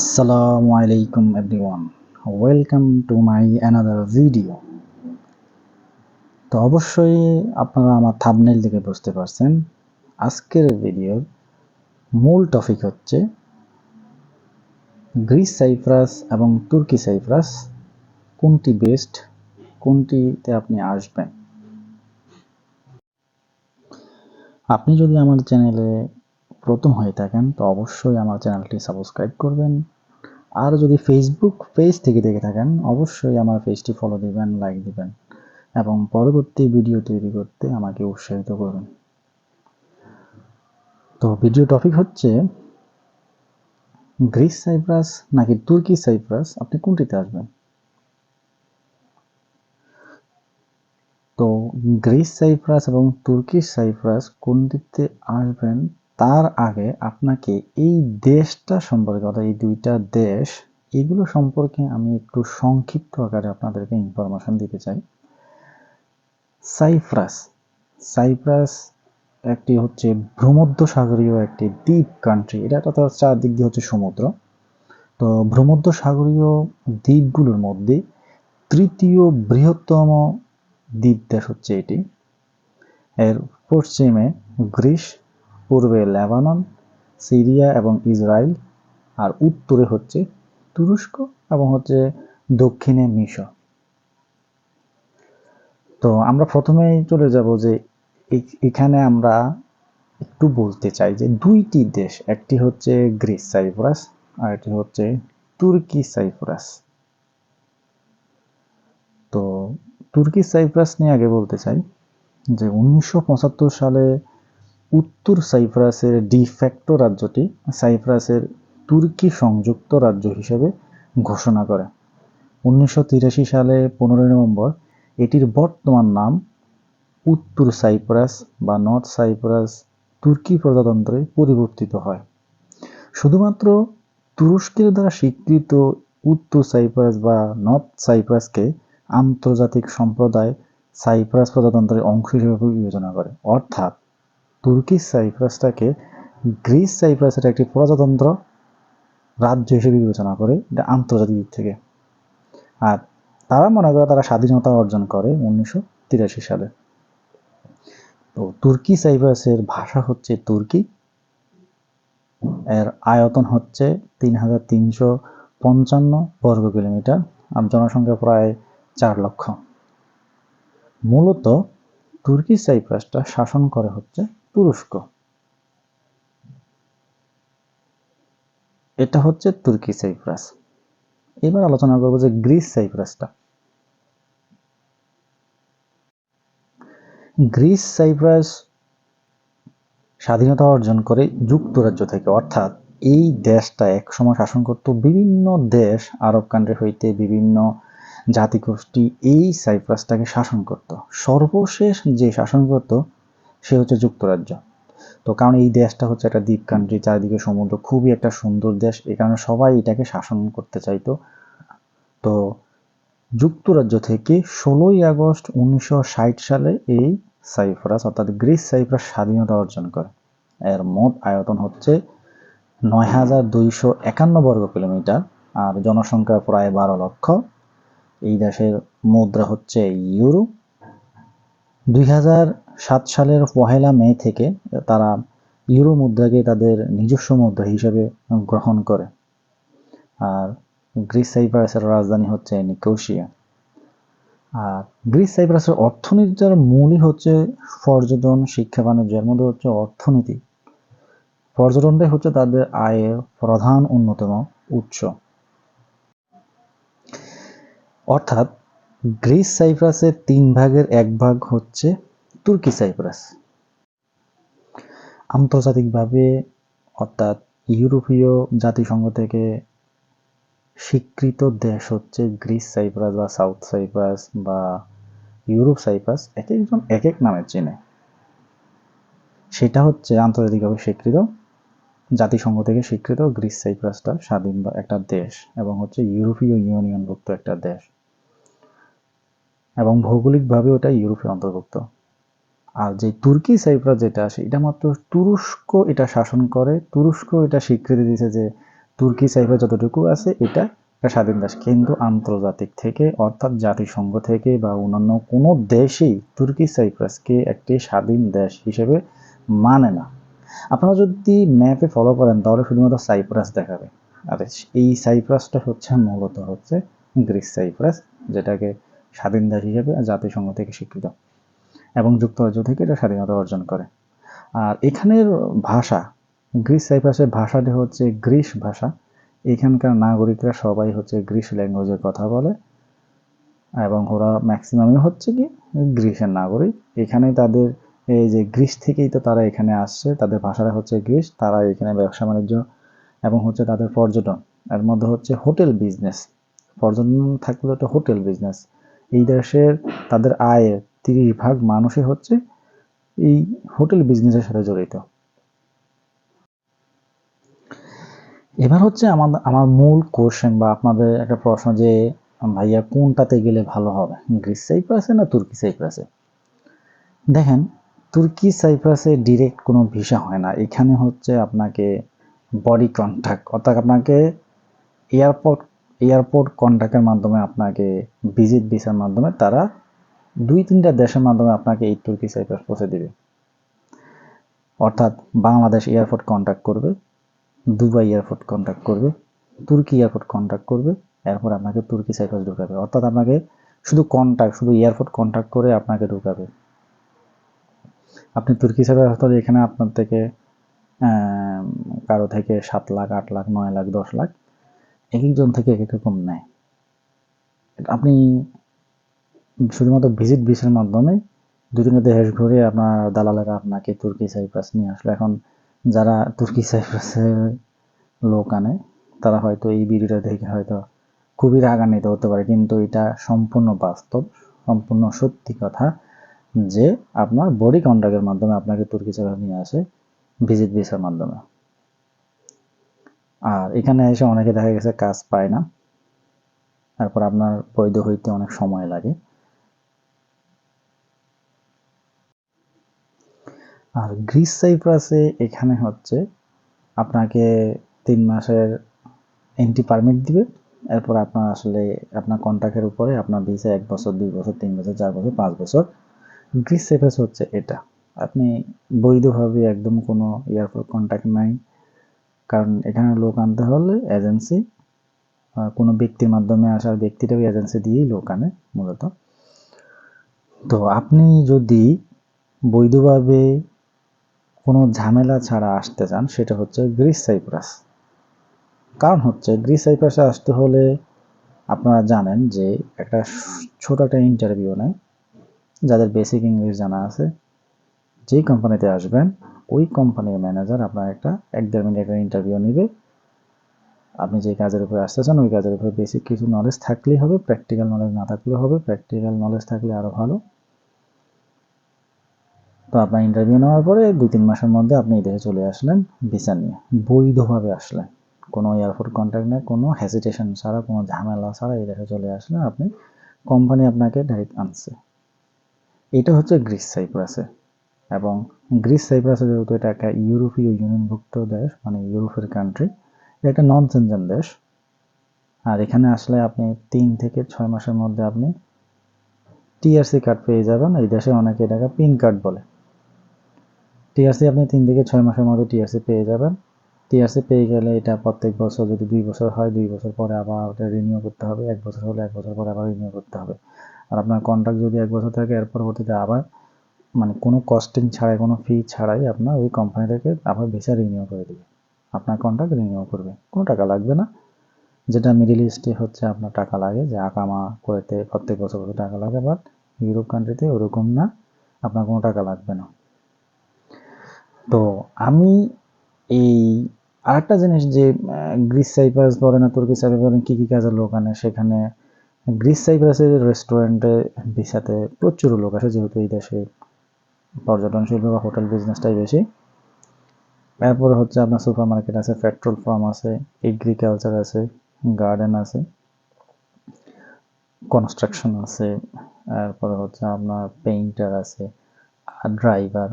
Assalamu alaikum everyone. Welcome to my another video. তো অবশ্যই আপনারা আমার থাম্বনেল দেখে বুঝতে পারছেন, আজকের ভিডিওর মূল টপিক হচ্ছে গ্রিস সাইপ্রাস এবং তুর্কি সাইপ্রাস কোনটি বেস্ট কোনটিতে আপনি আসবেন আপনি যদি আমার চ্যানেলে প্রথম হয়ে থাকেন, তো অবশ্যই আমার চ্যানেলটি সাবস্ক্রাইব করবেন। আর যদি ফেসবুক পেজ থেকে দেখে থাকেন, অবশ্যই আমার পেজটি ফলো দিবেন লাইক দিবেন এবং পরবর্তী ভিডিও তৈরি করতে আমাকে উৎসাহিত করবেন। তো ভিডিও টপিক হচ্ছে গ্রিস সাইপ্রাস নাকি তুর্কি সাইপ্রাস আপনি কোনটিতে আসবেন? তো গ্রিস সাইপ্রাস এবং তুর্কি সাইপ্রাস কোনটিতে আসবেন? তার আগে আপনাকে এই দেশটা সম্পর্কে, অর্থাৎ এই দুইটা দেশ, এগুলো সম্পর্কে আমি একটু সংক্ষিপ্ত আকারে আপনাদেরকে ইনফরমেশন দিতে চাই। সাইপ্রাস। সাইপ্রাস একটি হচ্ছে ভূমধ্য সাগরীয় একটি দ্বীপ কান্ট্রি এটা তো চারদিক দিয়ে হচ্ছে সমুদ্র। তো ভূমধ্য সাগরীয় দ্বীপগুলোর মধ্যে তৃতীয় বৃহত্তম দ্বীপ দেশ হচ্ছে এটি। এর পশ্চিমে গ্রিস পূর্বে লেবানন, সিরিয়া এবং ইসরায়েল আর উত্তরে হচ্ছে তুরস্ক এবং হচ্ছে দক্ষিণে মিশর। তো আমরা প্রথমেই চলে যাব যে এখানে আমরা একটু বলতে চাই যে দুইটি দেশ, একটি হচ্ছে গ্রিস সাইপ্রাস আর একটি হচ্ছে তুর্কি সাইপ্রাস। তো তুর্কি সাইপ্রাস নিয়ে আগে বলতে চাই যে উনিশশো পঁচাত্তর সালে উত্তর সাইপ্রাসের ডিফ্যাক্টো রাজ্যটি সাইপ্রাসের তুর্কি সংযুক্ত রাজ্য হিসেবে ঘোষণা করে। উনিশশো তিরাশি সালে পনেরোই নভেম্বর এটির বর্তমান নাম উত্তর সাইপ্রাস বা নর্থ সাইপ্রাস তুর্কি প্রজাতন্ত্রে পরিবর্তিত হয়। শুধুমাত্র তুরস্কের দ্বারা স্বীকৃত উত্তর সাইপ্রাস বা নর্থ সাইপ্রাসকে আন্তর্জাতিক সম্প্রদায় সাইপ্রাস প্রজাতন্ত্রের অংশ হিসেবে বিবেচনা করে। অর্থাৎ তুর্কি সাইপ্রাসটাকে গ্রিস সাইপ্রাসের একটি প্রজাতন্ত্র রাজ্য হিসেবে বিবেচনা করে, এটা আন্তর্জাতিক দিক থেকে। আর তারা মনে করে তারা স্বাধীনতা অর্জন করে উনিশশো তিরাশি সালে। তো তুর্কি সাইপ্রাসের ভাষা হচ্ছে তুর্কি। এর আয়তন হচ্ছে তিন হাজার তিনশো পঞ্চান্ন বর্গ কিলোমিটার, আর জনসংখ্যা প্রায় চার লক্ষ। মূলত তুর্কি সাইপ্রাসটা শাসন করে হচ্ছে তুরস্ক। এটা হচ্ছে তুর্কি সাইপ্রাস। এবার আলোচনা করব যে গ্রিস সাইপ্রাসটা। গ্রিস সাইপ্রাস স্বাধীনতা অর্জন করে যুক্তরাজ্য থেকে, অর্থাৎ এই দেশটা একসময় শাসন করত বিভিন্ন দেশ, আরব কান্ট্রি হইতে বিভিন্ন জাতিগোষ্ঠী এই সাইপ্রাসটাকে শাসন করত। সর্বশেষ যে শাসন করত সে হচ্ছে যুক্তরাজ্য। তো কারণ এই দেশটা হচ্ছে একটা দ্বীপ কান্ট্রি চারিদিকে সমুদ্র, খুবই একটা সুন্দর দেশ। এই কারণে সবাই এটাকে শাসন করতে চাইতো। তো যুক্তরাজ্য থেকে ষোলোই আগস্ট উনিশশো ষাট সালে এই সাইপ্রাস, অর্থাৎ গ্রিস সাইপ্রাস স্বাধীনতা অর্জন করে। এর মোট আয়তন হচ্ছে নয় হাজার দুইশো একান্ন বর্গ কিলোমিটার, আর জনসংখ্যা প্রায় বারো লক্ষ। এই দেশের মুদ্রা হচ্ছে ইউরো। দুই সাত সালের পহেলা মে থেকে তারা ইউরো মুদ্রাকে তাদের নিজস্ব মুদ্রা হিসেবে গ্রহণ করে। আর গ্রিস সাইপ্রাসের রাজধানী হচ্ছে নিকোশিয়া। আর গ্রিস সাইপ্রাসের অর্থনীতির মূলই হচ্ছে পর্যটন, শিক্ষা বাণিজ্যের মধ্যে হচ্ছে অর্থনীতি। পর্যটনটাই হচ্ছে তাদের আয়ের প্রধান অন্যতম উৎস। অর্থাৎ গ্রিস সাইপ্রাসের তিন ভাগের এক ভাগ হচ্ছে তুর্কি সাইপ্রাস। আন্তর্জাতিকভাবে অর্থাৎ ইউরোপীয় জাতিসংঘ থেকে স্বীকৃত দেশ হচ্ছে গ্রিস সাইপ্রাস বা সাউথ সাইপ্রাস বা ইউরোপ সাইপ্রাস। এক একজন এক এক নামে চেনে। সেটা হচ্ছে আন্তর্জাতিকভাবে স্বীকৃত, জাতিসংঘ থেকে স্বীকৃত গ্রিস সাইপ্রাসটা স্বাধীন একটা দেশ এবং হচ্ছে ইউরোপীয় ইউনিয়নভুক্ত একটা দেশ। এবং ভৌগোলিকভাবে ওটা ইউরোপের অন্তর্ভুক্ত। আর যে তুর্কি সাইপ্রাস যেটা আছে এটা মাত্র তুরস্ক এটা শাসন করে। তুরস্ক এটা স্বীকৃতি দিয়েছে যে তুর্কি সাইপ্রাস যতটুকু আছে, এটা একটা স্বাধীন দেশ। কিন্তু আন্তর্জাতিক থেকে, অর্থাৎ জাতিসংঘ থেকে বা অন্যান্য কোনো দেশই তুর্কি সাইপ্রাসকে একটি স্বাধীন দেশ হিসেবে মানে না। আপনারা যদি ম্যাপে ফলো করেন, তাহলে শুধুমাত্র সাইপ্রাস দেখাবে। আর এই সাইপ্রাসটা হচ্ছে মূলত হচ্ছে গ্রিস সাইপ্রাস, যেটাকে স্বাধীন দেশ হিসেবে জাতিসংঘ থেকে স্বীকৃত। এবং যুক্তরাজ্য থেকে এটা স্বাধীনতা অর্জন করে। আর এখানের ভাষা, গ্রিস সাইপ্রাসের ভাষাটি হচ্ছে গ্রিস ভাষা। এখানকার নাগরিকরা সবাই হচ্ছে গ্রিস ল্যাঙ্গুয়েজে কথা বলে এবং ওরা ম্যাক্সিমামই হচ্ছে কি গ্রিসের নাগরিক। এখানে তাদের এই যে গ্রিস থেকেই তো তারা এখানে আসছে, তাদের ভাষাটা হচ্ছে গ্রিস, তারা এখানে ব্যবসা বাণিজ্য এবং হচ্ছে তাদের পর্যটন। এর মধ্যে হচ্ছে হোটেল বিজনেস। পর্যটন থাকলে তো হোটেল বিজনেস। এই দেশের তাদের আয়ের তিরিশ ভাগ মানুষই হচ্ছে এই হোটেল বিজনেসের সাথে জড়িত। এবার হচ্ছে আমাদের আমার মূল কোশ্চেন বা আপনাদের একটা প্রশ্ন যে, ভাইয়া কোনটাতে গেলে ভালো হবে? গ্রিস সাইপ্রাসে না তুর্কি সাইপ্রাসে দেখেন তুর্কি সাইপ্রাসে ডিরেক্ট কোনো ভিসা হয় না। এখানে হচ্ছে আপনাকে বডি কন্ট্যাক্ট অর্থাৎ আপনাকে এয়ারপোর্ট এয়ারপোর্ট কন্ট্যাক্টের মাধ্যমে আপনাকে ভিজিট ভিসার মাধ্যমে তারা দুই তিনটা দেশের মাধ্যমে আপনাকে এই তুর্কি সাইপ্রাস পৌঁছে দেবে। অর্থাৎ বাংলাদেশ এয়ারপোর্ট কন্ট্যাক্ট করবে, দুবাই এয়ারপোর্ট কন্ট্যাক্ট করবে, তুর্কি এয়ারপোর্ট কন্ট্যাক্ট করবে, এরপর আপনাকে তুর্কি সাইপ্রাস ঢুকাবে। অর্থাৎ আপনাকে শুধু কন্ট্যাক্ট শুধু এয়ারপোর্ট কন্ট্যাক্ট করে আপনাকে ঢুকাবে। আপনি তুর্কি সাইপ্রাস হলে এখানে আপনার থেকে কারও থেকে সাত লাখ, আট লাখ, নয় লাখ, দশ লাখ, এক একজন থেকে এক এক রকম নেয়। আপনি শুধুমাত্র ভিজিট ভিসার মাধ্যমে দু তিনটা দেশ ঘুরে আপনার দালালেরা আপনাকে তুর্কি সাইপ্রাস নিয়ে আসলো। এখন যারা তুর্কি সাইপ্রাসের লোক আনে, তারা হয়তো এই ভিডিওটা দেখে হয়তো খুবই রাগান্বিত হতে পারে। কিন্তু এটা সম্পূর্ণ বাস্তব, সম্পূর্ণ সত্যি কথা যে আপনার বডি কন্ট্যাক্টের মাধ্যমে আপনাকে তুর্কি সাইপ্রাস নিয়ে আসে ভিজিট ভিসার মাধ্যমে। আর এখানে এসে অনেকে দেখা গেছে কাজ পায় না। তারপর আপনার বৈধ হইতে অনেক সময় লাগে। আর গ্রিস সাইপ্রাসে এখানে হচ্ছে আপনাকে তিন মাসের এন্ট্রি পারমিট দিবে। এরপর আপনার আসলে আপনার কন্ট্রাক্টের উপরে আপনার ভিসা এক বছর, দুই বছর, তিন বছর, চার বছর, পাঁচ বছর। গ্রিস সাইপ্রাস হচ্ছে এটা। আপনি বৈধভাবে একদম কোনো এয়ারপোর্ট কন্ট্যাক্ট নাই। কারণ এখানে লোক আনতে হলে এজেন্সি কোনো ব্যক্তির মাধ্যমে আসার ব্যক্তিটাও এজেন্সি দিয়েই লোক আনে মূলত। তো আপনি যদি বৈধভাবে কোনো ঝামেলা ছাড়া আসতে চান, সেটা হচ্ছে গ্রিস সাইপ্রাস। কারণ হচ্ছে গ্রিস সাইপ্রাসে আসতে হলে আপনারা জানেন যে একটা ছোট একটা ইন্টারভিউ নেয়, যাদের বেসিক ইংলিশ জানা আছে। যেই কোম্পানিতে আসবেন, ওই কোম্পানির ম্যানেজার আপনার একটা এক দেড় মিনিটের ইন্টারভিউ নেবে। আপনি যে কাজের উপরে আসতে চান, ওই কাজের উপরে বেসিক কিছু নলেজ থাকলেই হবে প্র্যাকটিক্যাল নলেজ না থাকলেও হবে প্র্যাকটিক্যাল নলেজ থাকলে আরও ভালো। তো আপনার ইন্টারভিউ নেওয়ার পরে দুই তিন মাসের মধ্যে আপনি দেশে চলে আসলেন ভিসা নিয়ে। বৈধভাবে আসলেন। কোনো এয়ারপোর্ট কন্ট্যাক্ট নেই, কোনো হেসিটেশন ছাড়া, কোনো ঝামেলা ছাড়া এই দেশে চলে আসলেন আপনি কোম্পানি আপনাকে ডাইরেক্ট আনছে। এটা হচ্ছে গ্রিস সাইপ্রাসে এবং গ্রিস সাইপ্রাসে যেহেতু এটা একটা ইউরোপীয় ইউনিয়নভুক্ত দেশ মানে ইউরোপের কান্ট্রি এটা একটা নন সেনজেন দেশ। আর এখানে আসলে আপনি তিন থেকে ছয় মাসের মধ্যে আপনি টিআরসি কার্ড পেয়ে যাবেন। এই দেশে অনেকে এটাকে পিন কার্ড বলে। টিআরসি আপনি তিন থেকে ছয় মাসের মধ্যে টিআরসি পেয়ে যাবেন। টিআরসি পেয়ে গেলে এটা প্রত্যেক বছর যদি দুই বছর হয়, দুই বছর পরে আবার ওটা রিনিউ করতে হবে। এক বছর হলে এক বছর পরে আবার রিনিউ করতে হবে। আর আপনার কন্ট্রাক্ট যদি এক বছর থাকে, এর পরবর্তীতে আবার মানে কোনো কস্টিং ছাড়াই, কোনো ফি ছাড়াই আপনার ওই কোম্পানি থেকে আবার ভিসা রিনিউ করে দেবে। আপনার কন্ট্রাক্ট রিনিউ করবে। কোনো টাকা লাগবে না। যেটা মিডিল ইস্টে হচ্ছে আপনার টাকা লাগে, যে আকামা করেতে প্রত্যেক বছর বছর টাকা লাগে বাট ইউরোপ কান্ট্রিতে ওরকম না। আপনার কোনো টাকা লাগবে না। তো আমি এই আরেকটা জিনিস যে গ্রিস সাইপ্রাস বলে না তুর্কি সাইপ্রাস বলেন, কী কী কাজের লোক আনে, সেখানে গ্রিস সাইপ্রাসের রেস্টুরেন্টে ভিসাতে প্রচুর লোক আসে, যেহেতু এই দেশে পর্যটন শিল্প বা হোটেল বিজনেসটাই বেশি। এরপরে হচ্ছে আপনার সুপার মার্কেট আছে পেট্রোল পাম্প আছে এগ্রিকালচার আছে গার্ডেন আছে কনস্ট্রাকশন আছে, এরপরে হচ্ছে আপনার পেইন্টার আছে আর ড্রাইভার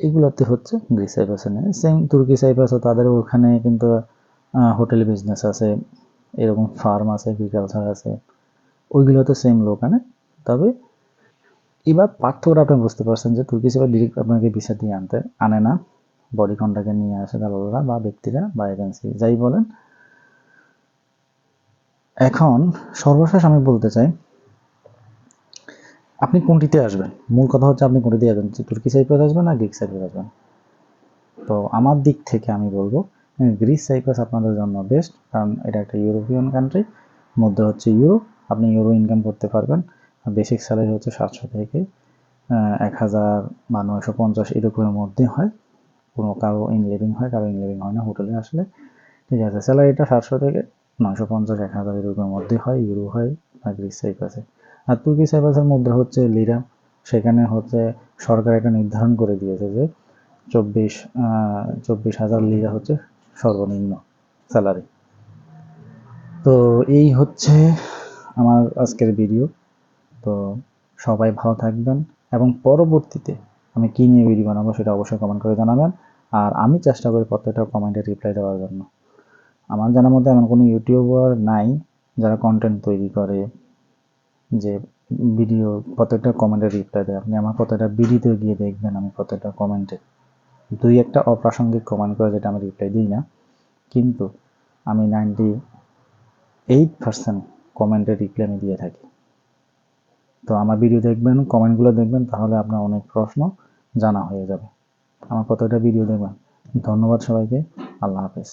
এগুলোতে হচ্ছে গ্রিস সাইপ্রাসে নেয় সেম তুর্কি সাইপ্রাসও তাদের ওখানে কিন্তু হোটেল বিজনেস আছে, এরকম ফার্ম আছে এগ্রিকালচার আছে ওইগুলো তো সেম লোক আনে। তবে এবার পার্থক্যটা আপনি বুঝতে পারছেন যে তুর্কি সেবা ডিরেক্ট আপনাকে ভিসা দিয়ে আনতে, আনে না। বডি কন্ট্রাক্টে নিয়ে আসে দালালরা বা ব্যক্তিরা, বা এজেন্সি যাই বলেন। এখন সর্বশেষ আমি বলতে চাই আপনি কোনটিতে আসবেন? মূল কথা হচ্ছে আপনি কোনটিতে আসবেন? তুর্কি সাইপ্রাস আসবেন না গ্রিক সাইপ্রাস আসবেন তো আমার দিক থেকে আমি বলব গ্রিস সাইপ্রাস আপনাদের জন্য বেস্ট কারণ এটা একটা ইউরোপিয়ান কান্ট্রি মধ্যে হচ্ছে ইউরো আপনি ইউরো ইনকাম করতে পারবেন। বেসিক স্যালারি হচ্ছে সাতশো থেকে এক হাজার বা নয়শো পঞ্চাশ এরকমের মধ্যে হয়। কোনো কারও ইন লিভিং হয়, কারও ইন লিভিং হয় না হোটেলে আসলে। ঠিক আছে স্যালারিটা সাতশো থেকে নয়শো পঞ্চাশ, এক হাজার এরকমের মধ্যে হয় ইউরো হয় আর গ্রিস সাইপ্রাসে। আর তুর্কি সাইপ্রাসের মধ্যে হচ্ছে লিরা। সেখানে হচ্ছে সরকার একটা নির্ধারণ করে দিয়েছে যে চব্বিশ চব্বিশ হাজার লিরা হচ্ছে সর্বনিম্ন স্যালারি তো এই হচ্ছে আমার আজকের ভিডিও তো সবাই ভালো থাকবেন এবং পরবর্তীতে আমি কী নিয়ে ভিডিও বানাবো সেটা অবশ্যই কমেন্ট করে জানাবেন। আর আমি চেষ্টা করি প্রত্যেকটা কমেন্টে রিপ্লাই দেওয়ার জন্য। আমার জানার মধ্যে এমন কোনো ইউটিউবার নাই যারা কন্টেন্ট তৈরি করে যে ভিডিও প্রত্যেকটা কমেন্টে রিপ্লাই দেয়। আপনি আমার প্রত্যেকটা ভিডিওতে গিয়ে দেখবেন আমি প্রত্যেকটা কমেন্টে দুই একটা অপ্রাসঙ্গিক কমেন্ট করে যেটা আমি রিপ্লাই দিই না। কিন্তু আমি নাইনটি এইট পার্সেন্ট কমেন্টের রিপ্লাই আমি দিয়ে থাকি। তো আমার ভিডিও দেখবেন কমেন্টগুলো দেখবেন, তাহলে আপনার অনেক প্রশ্ন জানা হয়ে যাবে। আমার প্রত্যেকটা ভিডিও দেখবেন? ধন্যবাদ সবাইকে। আল্লাহ হাফেজ।